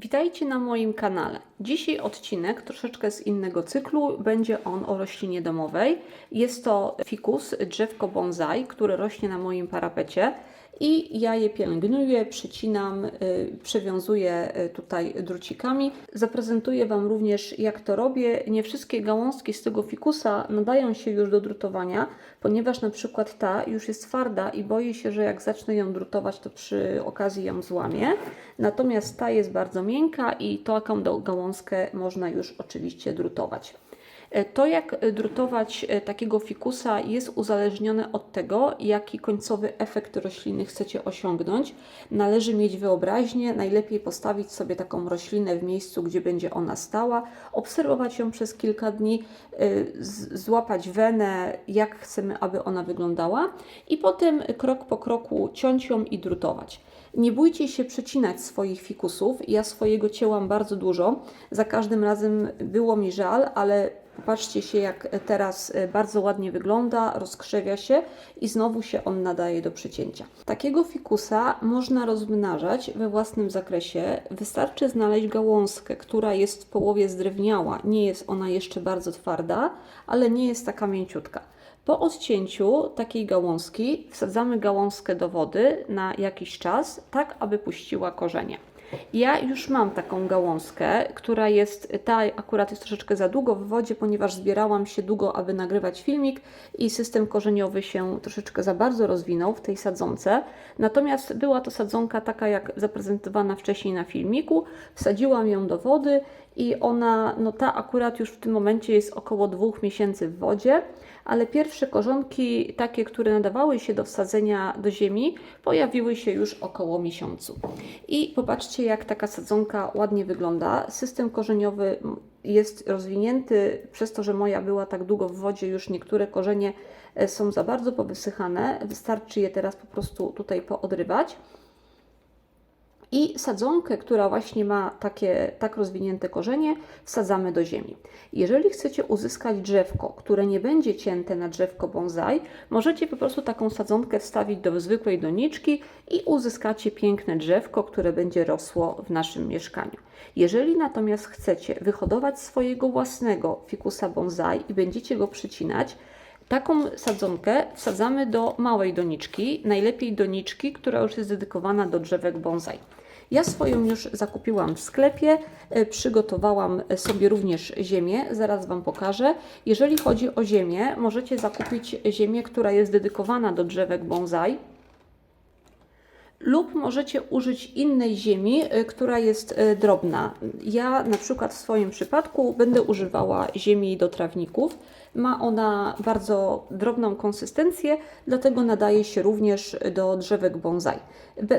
Witajcie na moim kanale. Dzisiaj odcinek troszeczkę z innego cyklu. Będzie on o roślinie domowej. Jest to fikus, drzewko bonsai, które rośnie na moim parapecie. I ja je pielęgnuję, przycinam, y, przewiązuję y, tutaj drucikami. Zaprezentuję Wam również, jak to robię. Nie wszystkie gałązki z tego fikusa nadają się już do drutowania, ponieważ na przykład ta już jest twarda i boję się, że jak zacznę ją drutować, to przy okazji ją złamię. Natomiast ta jest bardzo miękka i taką gałązkę można już oczywiście drutować. E, To, jak drutować e, takiego fikusa, jest uzależnione od tego, jaki końcowy efekt rośliny chcecie osiągnąć. Należy mieć wyobraźnię, najlepiej postawić sobie taką roślinę w miejscu, gdzie będzie ona stała, obserwować ją przez kilka dni, e, złapać wenę, jak chcemy, aby ona wyglądała, i potem krok po kroku ciąć ją i drutować. Nie bójcie się przecinać swoich fikusów. Ja swojego cięłam bardzo dużo. Za każdym razem było mi żal, ale popatrzcie się, jak teraz e, bardzo ładnie wygląda, rozkrzewia się i znowu się on nadaje do przycięcia. Takiego fikusa można rozmnażać we własnym zakresie. Wystarczy znaleźć gałązkę, która jest w połowie zdrewniała. Nie jest ona jeszcze bardzo twarda, ale nie jest taka mięciutka. Po odcięciu takiej gałązki wsadzamy gałązkę do wody na jakiś czas, tak aby puściła korzenie. Ja już mam taką gałązkę, która jest, ta akurat jest troszeczkę za długo w wodzie, ponieważ zbierałam się długo, aby nagrywać filmik i system korzeniowy się troszeczkę za bardzo rozwinął w tej sadzonce. Natomiast była to sadzonka taka jak zaprezentowana wcześniej na filmiku. Wsadziłam ją do wody i ona, no ta akurat już w tym momencie jest około dwóch miesięcy w wodzie, ale pierwsze korzonki, takie, które nadawały się do wsadzenia do ziemi, pojawiły się już około miesiącu. I popatrzcie, jak taka sadzonka ładnie wygląda. System korzeniowy jest rozwinięty, przez to, że moja była tak długo w wodzie, już niektóre korzenie e, są za bardzo powysychane. Wystarczy je teraz po prostu tutaj poodrywać. I sadzonkę, która właśnie ma takie tak rozwinięte korzenie, wsadzamy do ziemi. Jeżeli chcecie uzyskać drzewko, które nie będzie cięte na drzewko bonsai, możecie po prostu taką sadzonkę wstawić do zwykłej doniczki i uzyskacie piękne drzewko, które będzie rosło w naszym mieszkaniu. Jeżeli natomiast chcecie wyhodować swojego własnego fikusa bonsai i będziecie go przycinać, Taką sadzonkę wsadzamy do małej doniczki, najlepiej doniczki, która już jest dedykowana do drzewek bonsai. Ja swoją już zakupiłam w sklepie, e, przygotowałam sobie również ziemię, zaraz Wam pokażę. Jeżeli chodzi o ziemię, możecie zakupić ziemię, która jest dedykowana do drzewek bonsai lub możecie użyć innej ziemi, y, która jest y, drobna. Ja na przykład w swoim przypadku będę używała ziemi do trawników. Ma ona bardzo drobną konsystencję, dlatego nadaje się również do drzewek bonsai.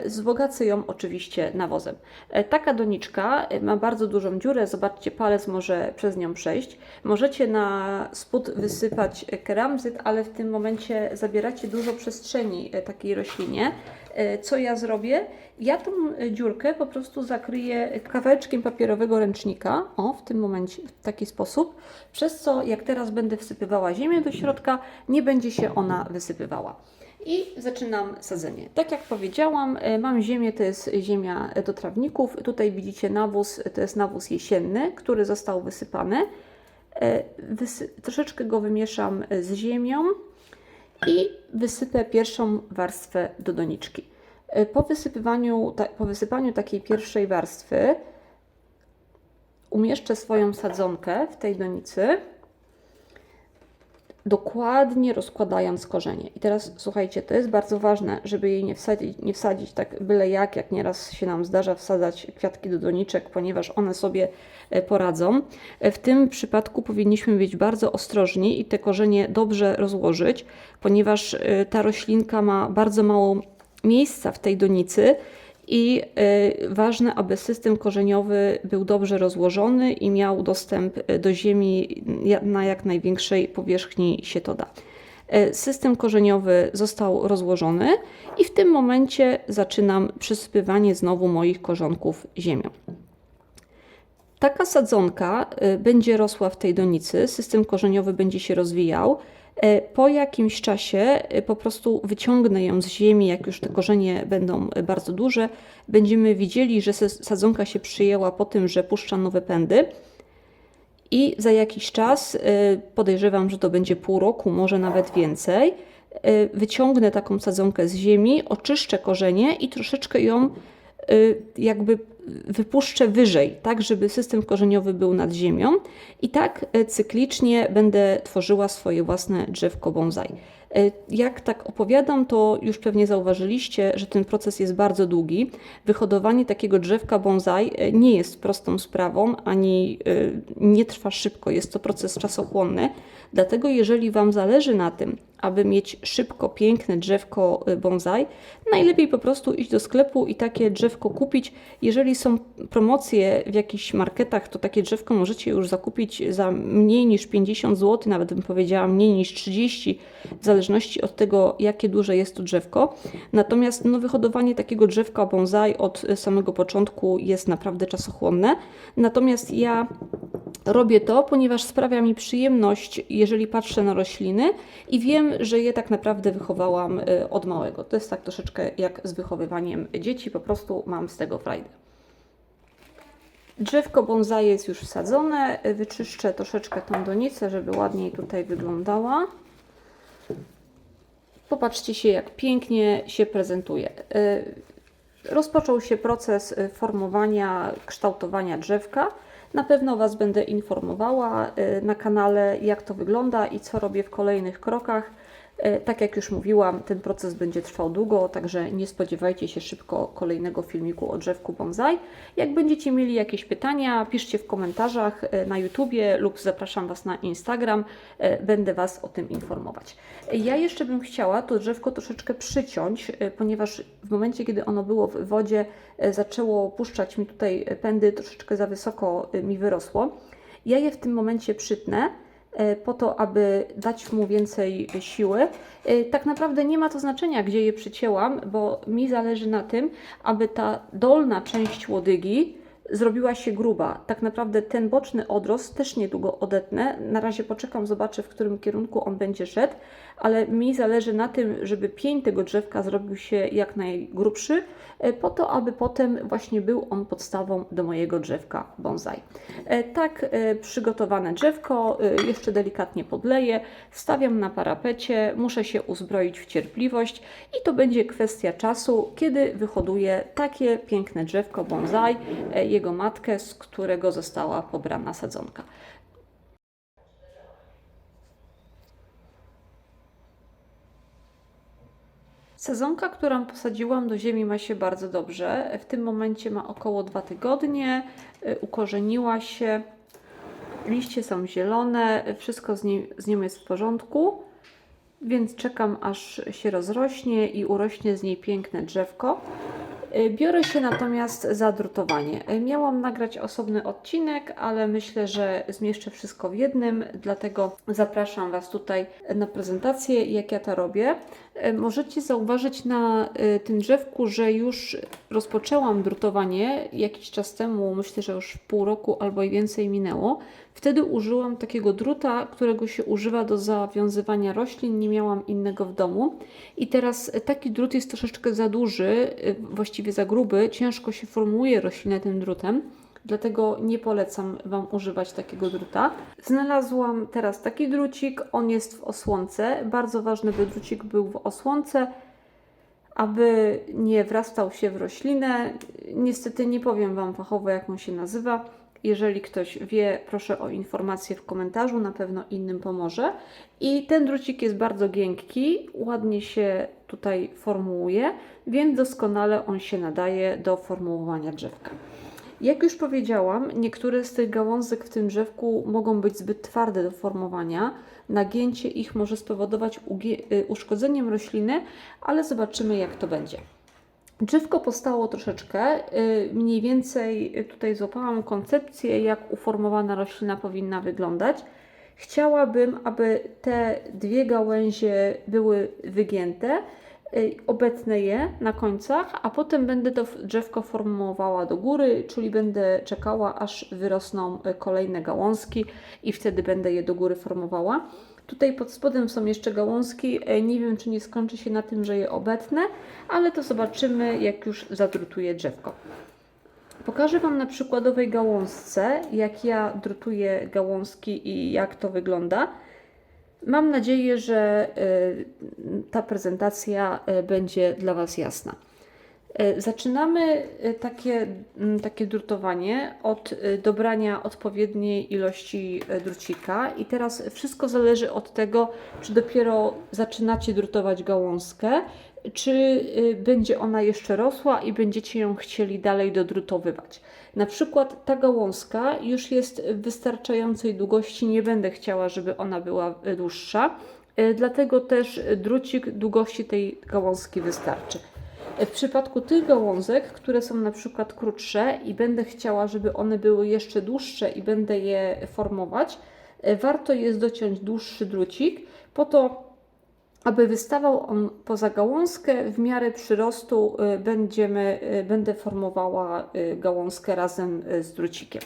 Wzbogacę ją oczywiście nawozem. E, Taka doniczka e, ma bardzo dużą dziurę, zobaczcie, palec może przez nią przejść. Możecie na spód wysypać keramzyt, ale w tym momencie zabieracie dużo przestrzeni e, takiej roślinie. E, Co ja zrobię? Ja tą e, dziurkę po prostu zakryję kawałeczkiem papierowego ręcznika, o w tym momencie w taki sposób, przez co jak teraz będę wsypywała ziemię do środka, nie będzie się ona wysypywała. I zaczynam sadzenie. Tak jak powiedziałam, e, mam ziemię, to jest ziemia do trawników. Tutaj widzicie nawóz, to jest nawóz jesienny, który został wysypany. Wysy- troszeczkę go wymieszam z ziemią i wysypę pierwszą warstwę do doniczki. E, Po wysypywaniu, po wysypaniu takiej pierwszej warstwy umieszczę swoją sadzonkę w tej donicy, dokładnie rozkładając korzenie. I teraz słuchajcie, to jest bardzo ważne, żeby jej nie wsadzić, nie wsadzić tak byle jak, jak nieraz się nam zdarza wsadzać kwiatki do doniczek, ponieważ one sobie e, poradzą. E, W tym przypadku powinniśmy być bardzo ostrożni i te korzenie dobrze rozłożyć, ponieważ e, ta roślinka ma bardzo mało miejsca w tej donicy i y, ważne, aby system korzeniowy był dobrze rozłożony i miał dostęp y, do ziemi ja- na jak największej powierzchni się to da. Y, System korzeniowy został rozłożony i w tym momencie zaczynam przysypywanie znowu moich korzonków ziemią. Taka sadzonka y, będzie rosła w tej donicy, system korzeniowy będzie się rozwijał. E, Po jakimś czasie y, po prostu wyciągnę ją z ziemi, jak już te korzenie będą y, bardzo duże. Będziemy widzieli, że sadzonka się przyjęła po tym, że puszcza nowe pędy. I za jakiś czas, podejrzewam, że to będzie pół roku, może nawet więcej, wyciągnę taką sadzonkę z ziemi, oczyszczę korzenie i troszeczkę ją jakby wypuszczę wyżej, tak żeby system korzeniowy był nad ziemią i tak y, cyklicznie będę tworzyła swoje własne drzewko bonsai. Y, Jak tak opowiadam, to już pewnie zauważyliście, że ten proces jest bardzo długi. Wyhodowanie takiego drzewka bonsai y, nie jest prostą sprawą, ani nie trwa szybko. Jest to proces czasochłonny. Dlatego, jeżeli Wam zależy na tym, aby mieć szybko piękne drzewko bonsai, najlepiej po prostu iść do sklepu i takie drzewko kupić. Jeżeli są promocje w jakichś marketach, to takie drzewko możecie już zakupić za mniej niż 50 zł, nawet bym powiedziała mniej niż 30, w zależności od tego, jakie duże jest to drzewko. Natomiast no, wyhodowanie takiego drzewka bonsai od samego początku jest naprawdę czasochłonne. Natomiast ja robię to, ponieważ sprawia mi przyjemność, jeżeli patrzę na rośliny i wiem, że je tak naprawdę wychowałam y, od małego. To jest tak troszeczkę jak z wychowywaniem dzieci, po prostu mam z tego frajdę. Drzewko bonsai jest już wsadzone. Wyczyszczę troszeczkę tą donicę, żeby ładniej tutaj wyglądała. Popatrzcie się, jak pięknie się prezentuje. Y, Rozpoczął się proces y, formowania, kształtowania drzewka. Na pewno Was będę informowała y, na kanale, jak to wygląda i co robię w kolejnych krokach. Y, Tak jak już mówiłam, ten proces będzie trwał długo, także nie spodziewajcie się szybko kolejnego filmiku o drzewku bonsai. Jak będziecie mieli jakieś pytania, piszcie w komentarzach y, na YouTubie lub zapraszam Was na Instagram. y, Będę Was o tym informować. Ja jeszcze bym chciała to drzewko troszeczkę przyciąć, ponieważ w momencie, kiedy ono było w wodzie, zaczęło puszczać mi tutaj pędy, troszeczkę za wysoko mi wyrosło. Ja je w tym momencie przytnę e, po to, aby dać mu więcej siły. E, Tak naprawdę nie ma to znaczenia, gdzie je przycięłam, bo mi zależy na tym, aby ta dolna część łodygi zrobiła się gruba. Tak naprawdę ten boczny odrost też niedługo odetnę. Na razie poczekam, zobaczę, w którym kierunku on będzie szedł, ale mi zależy na tym, żeby pień tego drzewka zrobił się jak najgrubszy, e, po to, aby potem właśnie był on podstawą do mojego drzewka bonsai. E, Tak e, przygotowane drzewko jeszcze delikatnie podleję, stawiam na parapecie, muszę się uzbroić w cierpliwość i to będzie kwestia czasu, kiedy wyhoduję takie piękne drzewko bonsai, jego matkę, z którego została pobrana sadzonka. Sezonka, którą posadziłam do ziemi, ma się bardzo dobrze. W tym momencie ma około 2 tygodnie. y, Ukorzeniła się. Liście są zielone, wszystko z, z nią jest w porządku, więc czekam aż się rozrośnie i urośnie z niej piękne drzewko. Y, Biorę się natomiast za drutowanie. Y, Miałam nagrać osobny odcinek, ale myślę, że zmieszczę wszystko w jednym, dlatego zapraszam Was tutaj na prezentację, jak ja to robię. Y, Możecie zauważyć na tym drzewku, że już rozpoczęłam drutowanie jakiś czas temu, myślę, że już pół roku albo i więcej minęło. Wtedy użyłam takiego druta, którego się używa do zawiązywania roślin, nie miałam innego w domu. I teraz taki drut jest troszeczkę za duży, y, właściwie za gruby, ciężko się formułuje roślinę tym drutem. Dlatego nie polecam Wam używać takiego druta. Znalazłam teraz taki drucik, on jest w osłonce. Bardzo ważne, by drucik był w osłonce, aby nie wrastał się w roślinę. Niestety nie powiem Wam fachowo, jak on się nazywa. Jeżeli ktoś wie, proszę o informację w komentarzu, na pewno innym pomoże. I ten drucik jest bardzo giętki, ładnie się tutaj formułuje, więc doskonale on się nadaje do formułowania drzewka. Jak już powiedziałam, niektóre z tych gałązek w tym drzewku mogą być zbyt twarde do formowania. Nagięcie ich może spowodować y, uszkodzeniem rośliny, ale zobaczymy, jak to będzie. Drzewko powstało troszeczkę. y, Mniej więcej y, tutaj złapałam koncepcję, jak uformowana roślina powinna wyglądać. Chciałabym, aby te dwie gałęzie były wygięte, obetnę je na końcach, a potem będę to drzewko formowała do góry, czyli będę czekała, aż wyrosną y, kolejne gałązki i wtedy będę je do góry formowała. Tutaj pod spodem są jeszcze gałązki. y, Nie wiem, czy nie skończy się na tym, że je obetnę, ale to zobaczymy, jak już zadrutuję drzewko. Pokażę Wam na przykładowej gałązce, jak ja drutuję gałązki i jak to wygląda. Mam nadzieję, że y, ta prezentacja y, będzie dla Was jasna. Y, Zaczynamy takie, mm, takie drutowanie od dobrania odpowiedniej ilości drucika i teraz wszystko zależy od tego, czy dopiero zaczynacie drutować gałązkę, czy y, będzie ona jeszcze rosła i będziecie ją chcieli dalej dodrutowywać. Na przykład ta gałązka już jest wystarczającej długości, nie będę chciała, żeby ona była y, dłuższa, y, dlatego też drucik długości tej gałązki wystarczy. W przypadku tych gałązek, które są na przykład krótsze i będę chciała, żeby one były jeszcze dłuższe i będę je formować, warto jest dociąć dłuższy drucik po to, aby wystawał on poza gałązkę. W miarę przyrostu e, będziemy, e, będę formowała e, gałązkę razem z drucikiem.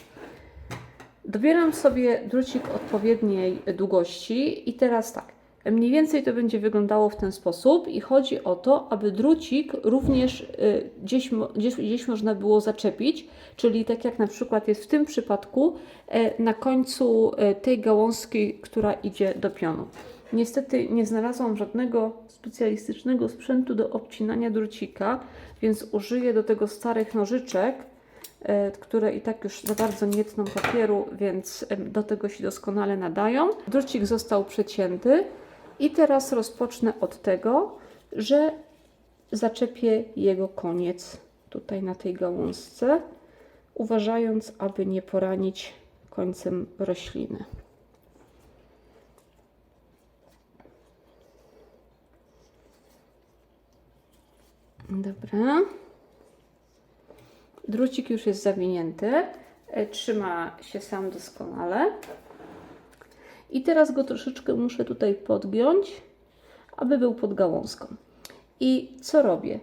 Dobieram sobie drucik odpowiedniej długości i teraz tak. Mniej więcej to będzie wyglądało w ten sposób i chodzi o to, aby drucik również y, gdzieś, gdzieś, gdzieś można było zaczepić, czyli tak jak na przykład jest w tym przypadku e, na końcu e, tej gałązki, która idzie do pionu. Niestety nie znalazłam żadnego specjalistycznego sprzętu do obcinania drucika, więc użyję do tego starych nożyczek, e, które i tak już za bardzo nie tną papieru, więc do tego się doskonale nadają. Drucik został przecięty i teraz rozpocznę od tego, że zaczepię jego koniec tutaj na tej gałązce, uważając, aby nie poranić końcem rośliny. Dobra. Drucik już jest zawinięty. e, Trzyma się sam doskonale. I teraz go troszeczkę muszę tutaj podgiąć, aby był pod gałązką. I co robię?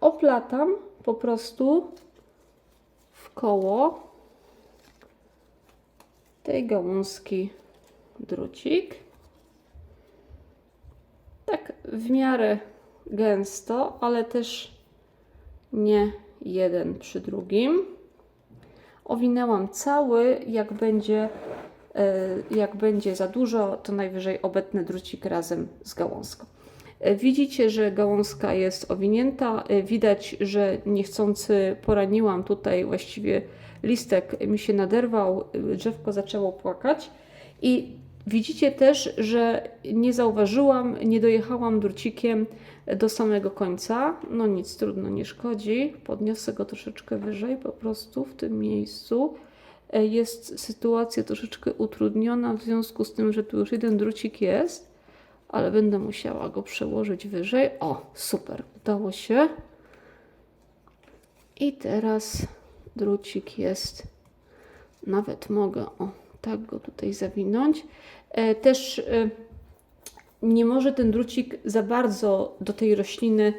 Oplatam po prostu w koło tej gałązki drucik. Tak w miarę gęsto, ale też nie jeden przy drugim. Owinęłam cały, jak będzie E, Jak będzie za dużo, to najwyżej obetnę drucik razem z gałązką. E, Widzicie, że gałązka jest owinięta. E, Widać, że niechcący poraniłam tutaj właściwie listek mi się naderwał, drzewko zaczęło płakać. I widzicie też, że nie zauważyłam, nie dojechałam drucikiem do samego końca. No nic, trudno, nie szkodzi. Podniosę go troszeczkę wyżej po prostu w tym miejscu e, jest sytuacja troszeczkę utrudniona w związku z tym, że tu już jeden drucik jest, ale będę musiała go przełożyć wyżej. O, super, udało się. I teraz drucik jest, nawet mogę, o, tak go tutaj zawinąć. E, też e, nie może ten drucik za bardzo do tej rośliny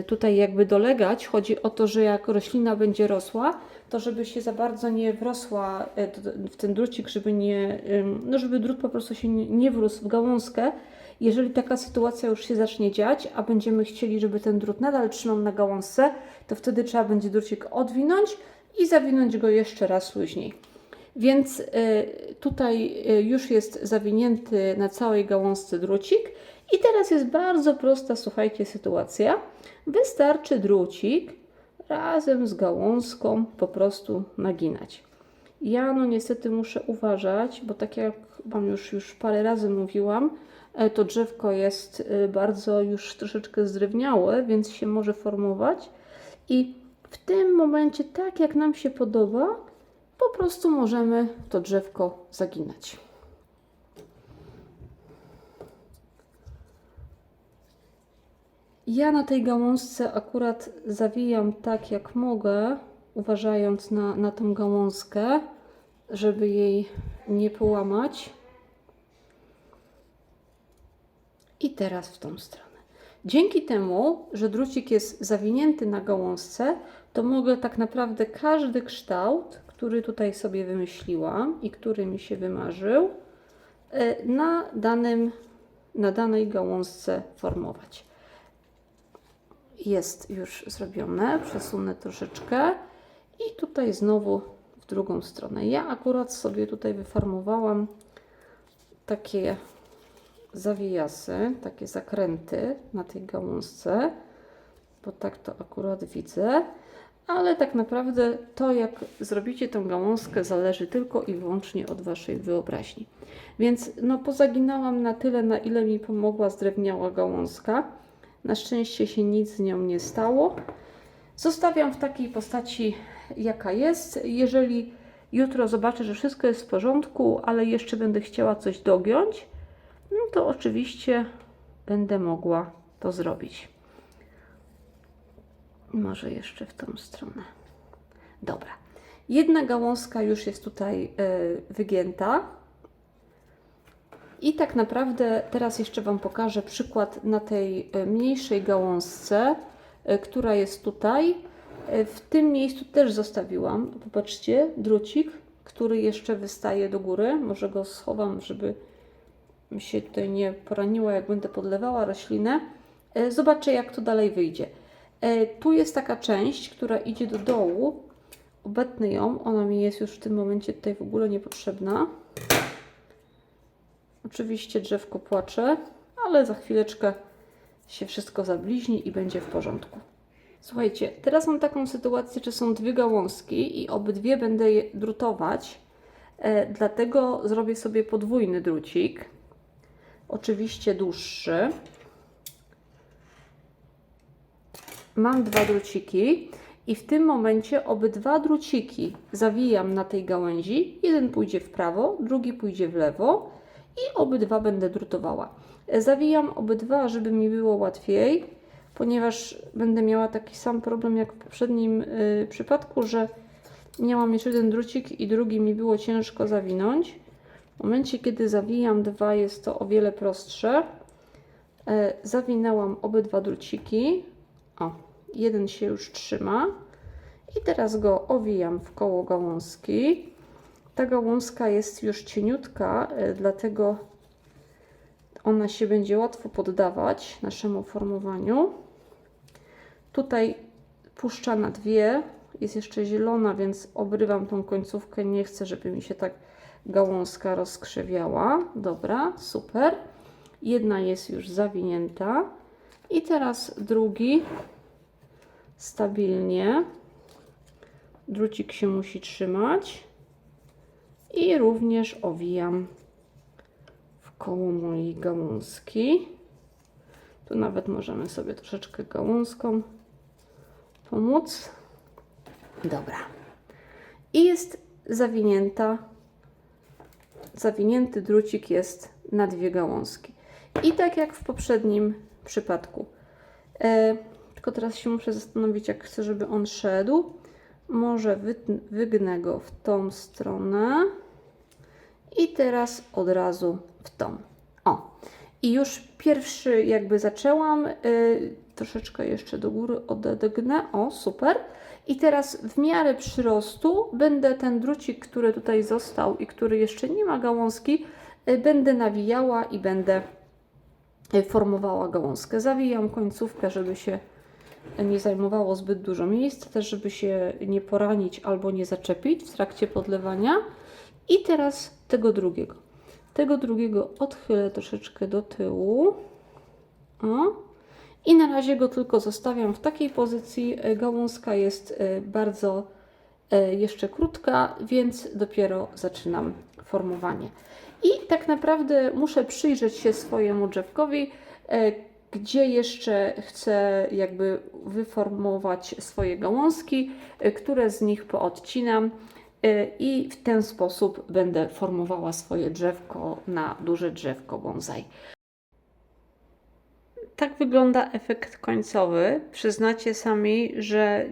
y, tutaj jakby dolegać. Chodzi o to, że jak roślina będzie rosła, to żeby się za bardzo nie wrosła w ten drucik, żeby nie, no żeby drut po prostu się nie wrósł w gałązkę. Jeżeli taka sytuacja już się zacznie dziać, a będziemy chcieli, żeby ten drut nadal trzymał na gałązce, to wtedy trzeba będzie drucik odwinąć i zawinąć go jeszcze raz luźniej. Więc y, tutaj y, już jest zawinięty na całej gałązce drucik. I teraz jest bardzo prosta, słuchajcie, sytuacja. Wystarczy drucik razem z gałązką po prostu naginać. Ja no niestety muszę uważać, bo tak jak Wam już, już parę razy mówiłam, e, to drzewko jest y, bardzo już troszeczkę zdrewniałe, więc się może formować. I w tym momencie, tak jak nam się podoba, po prostu możemy to drzewko zaginać. Ja na tej gałązce akurat zawijam tak jak mogę, uważając na, na tą gałązkę, żeby jej nie połamać. I teraz w tą stronę. Dzięki temu, że drucik jest zawinięty na gałązce, to mogę tak naprawdę każdy kształt, który tutaj sobie wymyśliłam i który mi się wymarzył, e, na, danym, na danej gałązce formować. Jest już zrobione, przesunę troszeczkę i tutaj znowu w drugą stronę. Ja akurat sobie tutaj wyformowałam takie zawijasy, takie zakręty na tej gałązce, bo tak to akurat widzę. Ale tak naprawdę to, jak zrobicie tą gałązkę, zależy tylko i wyłącznie od Waszej wyobraźni. Więc no, pozaginałam na tyle, na ile mi pomogła zdrewniała gałązka. Na szczęście się nic z nią nie stało. Zostawiam w takiej postaci, jaka jest. Jeżeli jutro zobaczę, że wszystko jest w porządku, ale jeszcze będę chciała coś dogiąć, no to oczywiście będę mogła to zrobić. Może jeszcze w tą stronę. Dobra. Jedna gałązka już jest tutaj y, wygięta. I tak naprawdę teraz jeszcze Wam pokażę przykład na tej y, mniejszej gałązce, y, która jest tutaj. W tym miejscu też zostawiłam, popatrzcie, drucik, który jeszcze wystaje do góry. Może go schowam, żeby mi się tutaj nie poraniło, jak będę podlewała roślinę. E, Zobaczę, jak to dalej wyjdzie. E, Tu jest taka część, która idzie do dołu. Obetnę ją. Ona mi jest już w tym momencie tutaj w ogóle niepotrzebna. Oczywiście drzewko płacze, ale za chwileczkę się wszystko zabliźni i będzie w porządku. Słuchajcie, teraz mam taką sytuację, że są dwie gałązki i obydwie będę je drutować. E, dlatego zrobię sobie podwójny drucik. Oczywiście dłuższy. Mam dwa druciki i w tym momencie obydwa druciki zawijam na tej gałęzi. Jeden pójdzie w prawo, drugi pójdzie w lewo i obydwa będę drutowała. Zawijam obydwa, żeby mi było łatwiej, ponieważ będę miała taki sam problem jak w poprzednim y, przypadku, że miałam jeszcze jeden drucik i drugi mi było ciężko zawinąć. W momencie, kiedy zawijam dwa, jest to o wiele prostsze. E, Zawinęłam obydwa druciki. O, jeden się już trzyma. I teraz go owijam w koło gałązki. Ta gałązka jest już cieniutka, e, dlatego ona się będzie łatwo poddawać naszemu formowaniu. Tutaj puszcza na dwie, jest jeszcze zielona, więc obrywam tą końcówkę. Nie chcę, żeby mi się tak gałązka rozkrzywiała. Dobra, super. Jedna jest już zawinięta. I teraz drugi stabilnie. Drucik się musi trzymać. I również owijam w koło mojej gałązki. Tu nawet możemy sobie troszeczkę gałązką pomóc. Dobra. I jest zawinięta. Zawinięty drucik jest na dwie gałązki. I tak jak w poprzednim przypadku. E, tylko teraz się muszę zastanowić, jak chcę, żeby on szedł. Może wy, wygnę go w tą stronę. I teraz od razu w tą. O. I już pierwszy jakby zaczęłam. y, troszeczkę jeszcze do góry odegnę. O, super. I teraz w miarę przyrostu będę ten drucik, który tutaj został i który jeszcze nie ma gałązki, y, będę nawijała i będę y, formowała gałązkę. Zawijam końcówkę, żeby się nie zajmowało zbyt dużo miejsca, też żeby się nie poranić albo nie zaczepić w trakcie podlewania. I teraz tego drugiego. Tego drugiego odchylę troszeczkę do tyłu. O. I na razie go tylko zostawiam w takiej pozycji. E, Gałązka jest e, bardzo e, jeszcze krótka, więc dopiero zaczynam formowanie. I tak naprawdę muszę przyjrzeć się swojemu drzewkowi, gdzie jeszcze chcę jakby wyformować swoje gałązki, e, które z nich poodcinam e, i w ten sposób będę formowała swoje drzewko na duże drzewko bonsai. Tak wygląda efekt końcowy. Przyznacie sami, że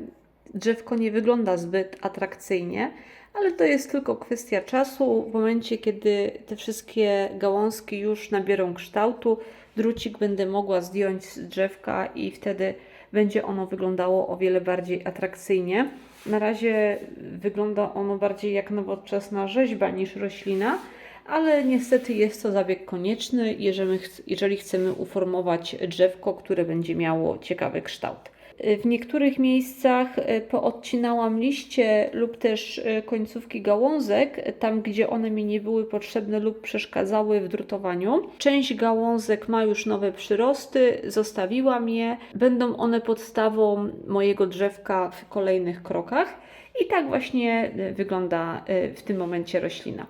drzewko nie wygląda zbyt atrakcyjnie, ale to jest tylko kwestia czasu. W momencie, kiedy te wszystkie gałązki już nabiorą kształtu, drucik będę mogła zdjąć z drzewka i wtedy będzie ono wyglądało o wiele bardziej atrakcyjnie. Na razie wygląda ono bardziej jak nowoczesna rzeźba niż roślina, ale niestety jest to zabieg konieczny, jeżeli, ch- jeżeli chcemy uformować drzewko, które będzie miało ciekawy kształt. W niektórych miejscach e, poodcinałam liście lub też e, końcówki gałązek, tam gdzie one mi nie były potrzebne lub przeszkadzały w drutowaniu. Część gałązek ma już nowe przyrosty, zostawiłam je. Będą one podstawą mojego drzewka w kolejnych krokach. I tak właśnie wygląda w tym momencie roślina.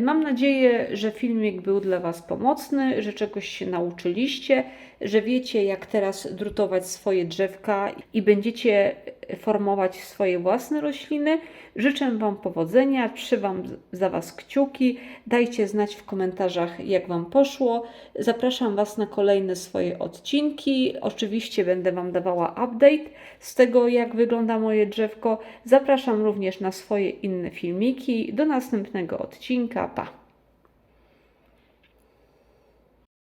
Mam nadzieję, że filmik był dla Was pomocny, że czegoś się nauczyliście, że wiecie, jak teraz drutować swoje drzewka i będziecie formować swoje własne rośliny. Życzę Wam powodzenia, trzymam za Was kciuki. Dajcie znać w komentarzach, jak Wam poszło. Zapraszam Was na kolejne swoje odcinki. Oczywiście będę Wam dawała update z tego, jak wygląda moje drzewko. Zapraszam również na swoje inne filmiki. Do następnego odcinka. Pa!